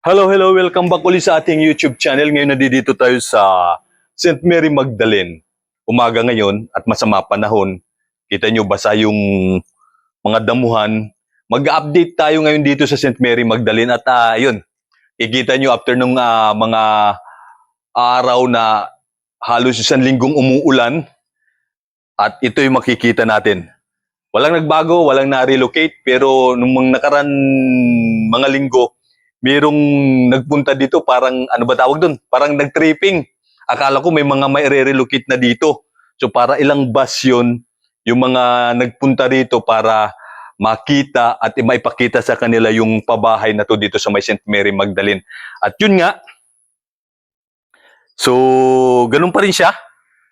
Hello, hello. Welcome back ulit sa ating YouTube channel. Ngayon nandito tayo sa St. Mary Magdalene. Umaga ngayon at masama panahon. Kita nyo basa yung mga damuhan. Mag-update tayo ngayon dito sa St. Mary Magdalene at ah, yun, ikita nyo after nung ah, mga araw na halos isang linggong umuulan at ito yung makikita natin. Walang nagbago, walang na-relocate, pero nung mga nakaraan mga linggo, merong nagpunta dito parang ano ba tawag doon? Parang nag-tripping. Akala ko may mga may relocate na dito. So para ilang bus yun, yung mga nagpunta dito para makita at maipakita sa kanila yung pabahay na to dito sa may St. Mary Magdalene. At yun nga, so ganun pa rin siya.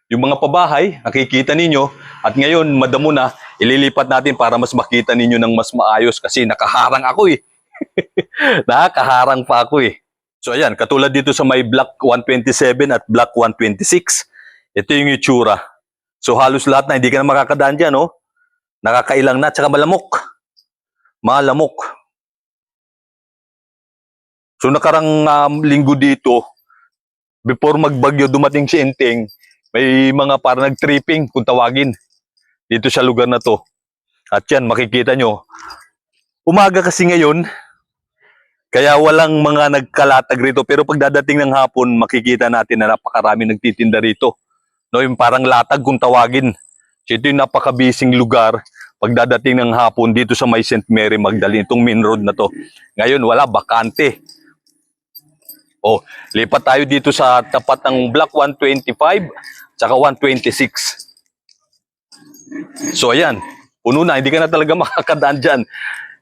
Yung mga pabahay, nakikita ninyo. At ngayon, madamo na, ililipat natin para mas makita ninyo ng mas maayos kasi nakaharang ako eh. Nakakaharang pa ako eh. So ayan, katulad dito sa may block 127 at block 126, ito yung itsura. So halos lahat na, hindi ka na makakadaan dyan, oh. Nakakailang na, tsaka malamok. Malamok. So nakarang um, linggo dito, before magbagyo dumating si Enteng, may mga parang nag-tripping kung tawagin dito sa lugar na to. At yan, makikita nyo. Umaga kasi ngayon, kaya walang mga nagkalatag rito. Pero pagdadating ng hapon, makikita natin na napakarami nagtitinda rito. No, yung parang latag kung tawagin. So, ito yung napakabising lugar pagdadating ng hapon dito sa may St. Mary Magdalene, itong main road na to. Ngayon, wala, bakante. Oh, lipat tayo dito sa tapat ng block 125 tsaka 126. So ayan, puno na, hindi ka na talaga makakadaan dyan.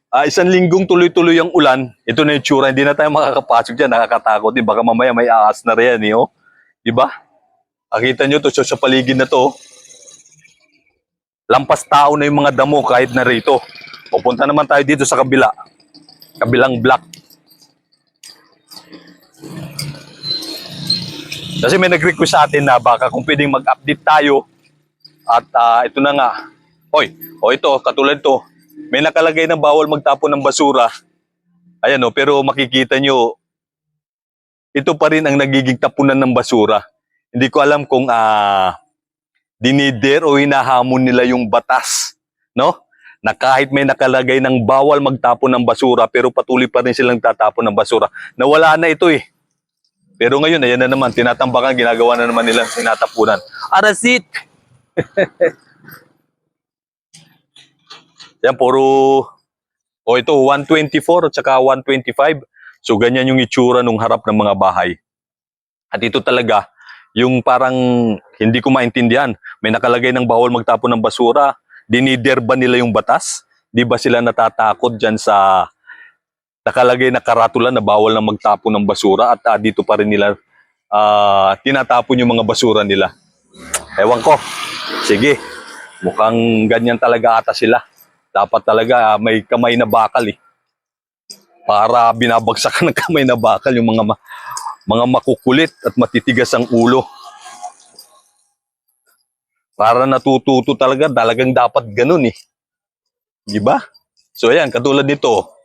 Ah, isang linggong tuloy-tuloy ang ulan, ito na yung tsura, hindi na tayo makakapasok dyan, nakakatakot din. Baka mamaya may aas na rin, eh, oh. Di ba? Nakita nyo to sa paligid na to. oh. Lampas tao na yung mga damo kahit na rito. Pupunta naman tayo dito sa kabila. Kabilang block. Kasi may nag-request sa atin na baka kung pwedeng mag-update tayo at ah, ito na nga. Hoy, o ito, katulad to. May nakalagay na bawal magtapon ng basura. Ayan o, pero makikita nyo, ito pa rin ang nagiging tapunan ng basura. Hindi ko alam kung ah dinider o hinahamon nila yung batas. No? Na kahit may nakalagay ng bawal magtapon ng basura, pero patuloy pa rin silang tatapon ng basura. Nawala na ito eh. Pero ngayon, ayan na naman, tinatambakan, ginagawa na naman nila tinatapunan. Arasit! Yan, puro... O ito, 124 at saka 125. So, ganyan yung itsura nung harap ng mga bahay. At ito talaga, yung parang hindi ko maintindihan. May nakalagay ng bawal magtapon ng basura. Dinider ba nila yung batas? Di ba sila natatakot dyan sa nakalagay na karatula na bawal na magtapon ng basura at ah, dito pa rin nila ah, tinatapon yung mga basura nila. Ewan ko. Sige. Mukhang ganyan talaga ata sila. Dapat talaga may kamay na bakal eh. Para binabagsakan ng kamay na bakal yung mga ma- mga makukulit at matitigas ang ulo. Para natututo talaga, talagang dapat ganun eh. Di ba? So ayan, katulad nito.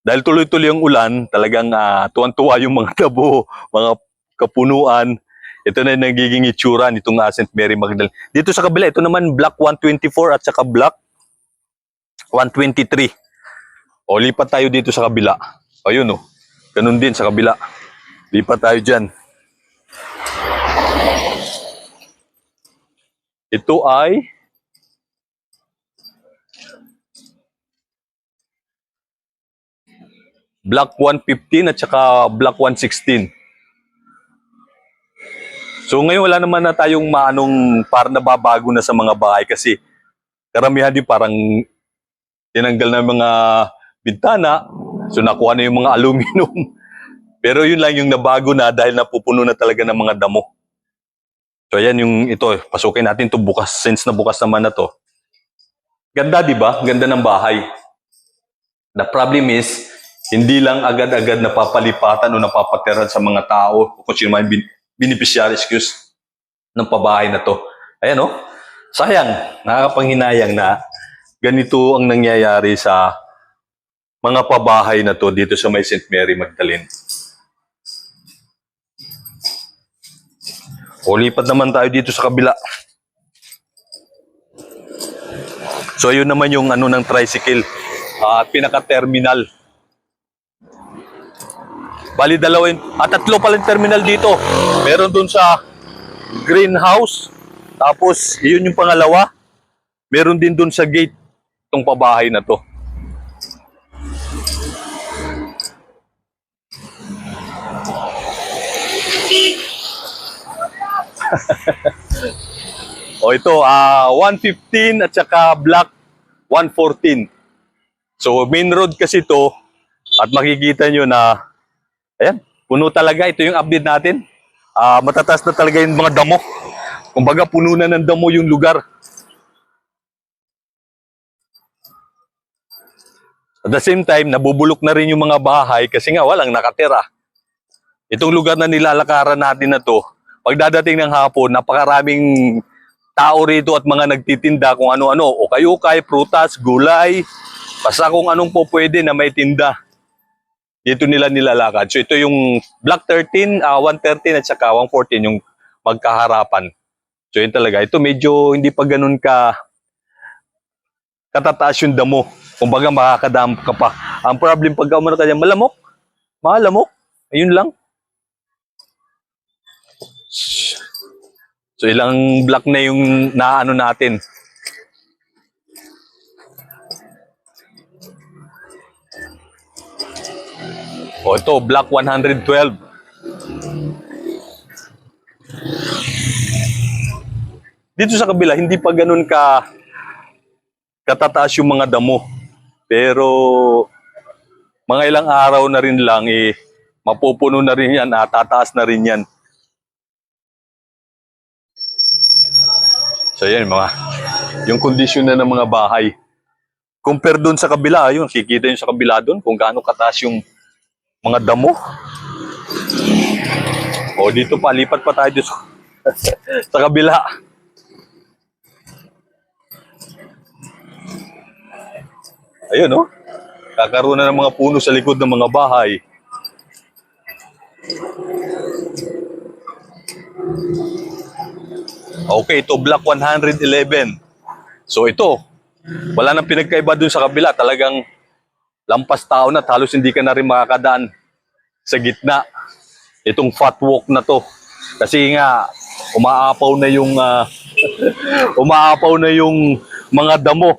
Dahil tuloy-tuloy ang ulan, talagang ah, tuwan-tuwa yung mga dabo, mga kapunuan. Ito na nagiging itsura nitong uh, St. Mary Magdalene. Dito sa kabila, ito naman block 124 at saka block 123. O, lipat tayo dito sa kabila. Ayun o, ganun din sa kabila. Lipat tayo dyan. Ito ay block 115 at saka block 116. So ngayon wala naman na tayong maanong parang nababago na sa mga bahay kasi karamihan din parang tinanggal na mga bintana. So nakuha na yung mga aluminum. Pero yun lang yung nabago na dahil napupuno na talaga ng mga damo. So ayan yung ito, pasukin natin to bukas since na bukas naman na to. Ganda 'di ba? Ganda ng bahay. The problem is hindi lang agad-agad napapalipatan o napapatiran sa mga tao o kung sino man beneficiary excuse ng pabahay na to. Ayan oh. Sayang, nakakapanghinayang na ganito ang nangyayari sa mga pabahay na to dito sa may St. Mary Magdalene. O lipat naman tayo dito sa kabila. So yun naman yung ano ng tricycle at pinaka-terminal. Bali dalawa yun. At tatlo pala yung terminal dito. Meron dun sa greenhouse. Tapos yun yung pangalawa. Meron din dun sa gate itong pabahay na to. O ito, ah 115 at saka black 114. So main road kasi to at makikita nyo na ayan, puno talaga. Ito yung update natin. Ah matataas na talaga yung mga damo. Kumbaga puno na ng damo yung lugar. At the same time, nabubulok na rin yung mga bahay kasi nga walang nakatira. Itong lugar na nilalakaran natin na to, pagdadating ng hapon, napakaraming tao rito at mga nagtitinda kung ano-ano, o kayo kay prutas, gulay, basta kung anong po pwede na may tinda. Dito nila nilalakad. So ito yung Block 13, ah, 113 at saka 114 yung magkaharapan. So yun talaga. Ito medyo hindi pa ganun ka katataas yung damo. Kumbaga makakadam ka pa. Ang problem pag umano ka dyan, malamok. Malamok. Ayun lang. So ilang block na yung naano natin. O ito, block 112. Dito sa kabila, hindi pa ganun ka katataas yung mga damo. Pero mga ilang araw na rin lang eh mapupuno na rin yan at tataas na rin yan. So yan mga yung kondisyon na ng mga bahay. Compare doon sa kabila, ayun, kikita nyo sa kabila doon kung gaano kataas yung mga damo. O dito pa, lipat pa tayo dito sa kabila. Ayun, oh. Kakaroon na ng mga puno sa likod ng mga bahay. Okay, ito block 111. So ito, wala nang pinagkaiba dun sa kabila. Talagang lampas tao na, halos hindi ka na rin makakadaan sa gitna. Itong fat walk na to. Kasi nga, umaapaw na yung ah, umaapaw na yung mga damo.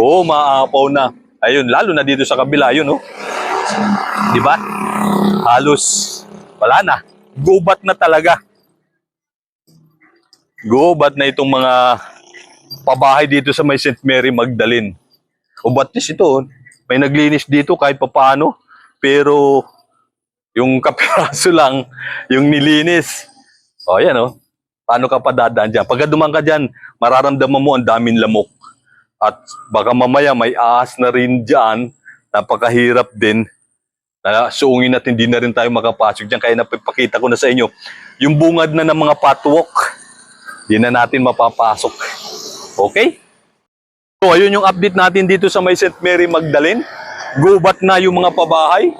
Oo, umaapaw na. Ayun, lalo na dito sa kabila, yun, oh. Di ba? Halos, wala na. Gubat na talaga. Gubat na itong mga pabahay dito sa may St. Mary Magdalene. O ba't ito, oh. may naglinis dito kahit papaano. Pero yung kapiraso lang, yung nilinis. O, yan oh. Paano ka pa dadaan dyan? Pagka dumaan ka dyan, mararamdaman mo ang daming lamok. At baka mamaya may ahas na rin dyan. Napakahirap din. Na suungin at hindi na rin tayo makapasok dyan. Kaya napipakita ko na sa inyo, yung bungad na ng mga patwalk, di na natin mapapasok. Okay? So, ayun yung update natin dito sa may St. Mary Magdalene. Gubat na yung mga pabahay.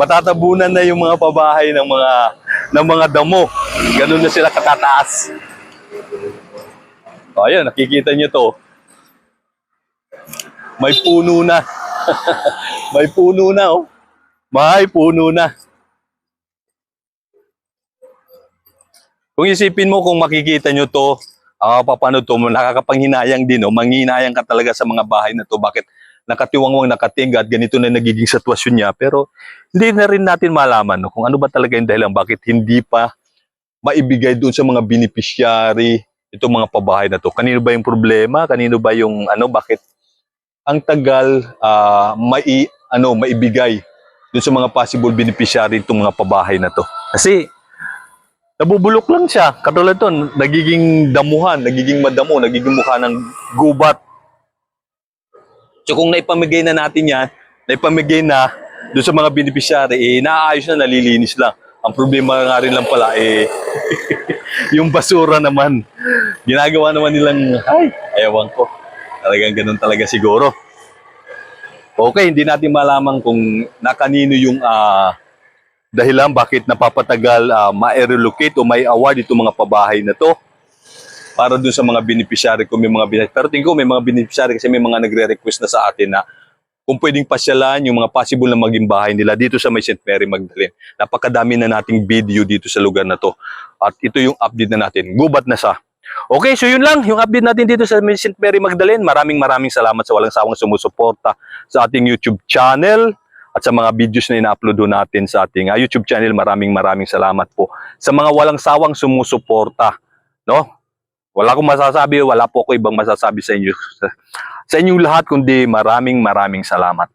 Matatabunan na yung mga pabahay ng mga ng mga damo. Ganun na sila katataas. O, ayan, nakikita nyo to. May puno na. May puno na, oh. May puno na. Kung isipin mo kung makikita nyo to, ah paano to, nakakapanghinayang din, oh. manghinayang ka talaga sa mga bahay na to. Bakit nakatiwangwang nakatingga at ganito na nagiging sitwasyon niya. Pero hindi na rin natin malaman no, kung ano ba talaga yung dahilan, bakit hindi pa maibigay doon sa mga beneficiary itong mga pabahay na to. Kanino ba yung problema? Kanino ba yung ano, bakit ang tagal ah, mai, ano, maibigay doon sa mga possible beneficiary itong mga pabahay na to. Kasi nabubulok lang siya. Katulad to, nagiging damuhan, nagiging madamo, nagiging mukha ng gubat. So kung naipamigay na natin yan, naipamigay na doon sa mga beneficiary, eh, naayos na, nalilinis lang. Ang problema nga rin lang pala, eh, yung basura naman. Ginagawa naman nilang, ay, ayawan ko. Talagang ganun talaga siguro. Okay, hindi natin malaman kung nakanino yung ah, dahilan bakit napapatagal uh, ma-relocate o may award itong mga pabahay na to para dun sa mga beneficiary kung may mga beneficiary. Pero tingin ko may mga beneficiary kasi may mga nagre-request na sa atin na kung pwedeng pasyalan yung mga possible na maging bahay nila dito sa may St. Mary Magdalene. Napakadami na nating video dito sa lugar na to. At ito yung update na natin. Gubat na sa. Okay, so yun lang yung update natin dito sa may St. Mary Magdalene. Maraming maraming salamat sa walang sawang sumusuporta sa ating YouTube channel at sa mga videos na ina-upload natin sa ating ah, YouTube channel. Maraming maraming salamat po sa mga walang sawang sumusuporta. No? Wala akong masasabi, wala po ako ibang masasabi sa inyo. Sa, sa inyong lahat, kundi maraming maraming salamat.